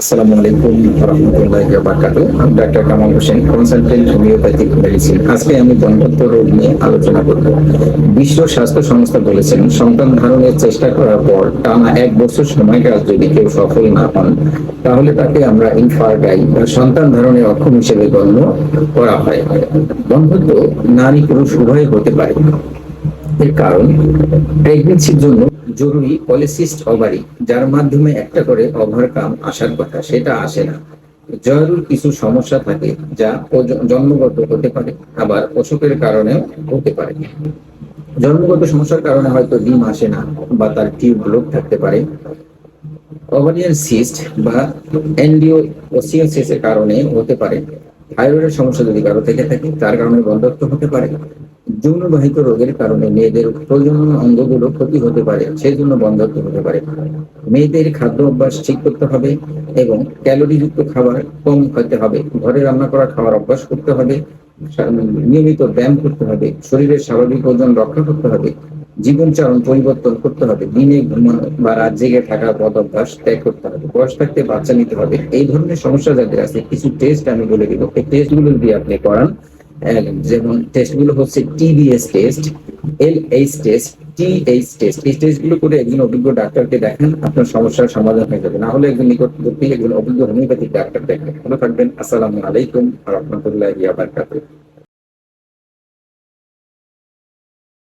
আসসালামু আলাইকুম রহমতুল্লাহি ওয়া আমি doctor Kamal Hossain consultant homeopathic medicine আজকে আমি রোগ নিয়ে আলোচনা করব। বিশ্ব স্বাস্থ্য সংস্থা বলেছেন, সন্তান ধারণের চেষ্টা করার পর টানা এক বছর সময়কাল যদি কেউ সফল না হন, তাহলে তাকে আমরা ইনফার্টাইল বা সন্তান ধারণের অক্ষম হিসেবে গণ্য করা হয়। বন্ধ্যত্ব নারী পুরুষ উভয় হতে পারে। এর কারণ প্রেগনেন্সির জন্য জরুরি পলিসিস্ট ওভারি যার মাধ্যমে একটা করে ওভারকাম আসার কথা, সেটা আসে না। জরুর কিছু সমস্যা থাকে যা জন্মগত হতে পারে, আবার অসুখের কারণেও হতে পারে। জন্মগত সমস্যার কারণে হয়তো ডিম আসে না, বা তার টিউব ব্লক থাকতে পারে। ওভারিয়ান সিস্ট বা এন্ডিওসিয়াসিস এর কারণে হতে পারে। থাইরয়েডের সমস্যা যদি কারও থেকে থাকে, তার কারণে বন্ধ্যত্ব হতে পারে। যৌনবাহিত রোগের কারণে মেয়েদের প্রজনন অঙ্গগুলো ক্ষতি হতে পারে সেই জন্য বন্ধ্যত্ব হতে পারে। মেয়েদের খাদ্য অভ্যাস ঠিক করতে হবে এবং ক্যালোরিযুক্ত খাবার কম খেতে হবে, ঘরে রান্না করা খাবার অভ্যাস করতে হবে নিয়মিত ব্যায়াম করতে হবে, শরীরের স্বাভাবিক ওজন রক্ষা করতে হবে, জীবনচরণ পরিবর্তন করতে হবে, দিনে ঘুমানো বা রাত জেগে থাকার পদ অভ্যাস ত্যাগ করতে হবে, বয়স থাকতে বাচ্চা নিতে হবে, এই ধরনের সমস্যা যাদের আছে, কিছু টেস্ট আমি বলে দিব। এই টেস্টগুলো যদি আপনি করান যেমন টেস্টগুলো হচ্ছে TBS test L H test T H test এই টেস্টগুলো করে একজন অভিজ্ঞ ডাক্তারকে দেখান, আপনার সমস্যার সমাধান হয়ে যাবে। না হলে একজন নিকটবর্তী একজন অভিজ্ঞ হোমিওপ্যাথিক ডাক্তার দেখেন ভালো থাকবেন। আসসালামু আলাইকুম। রহমতুল্লাহ বারকাতুহ।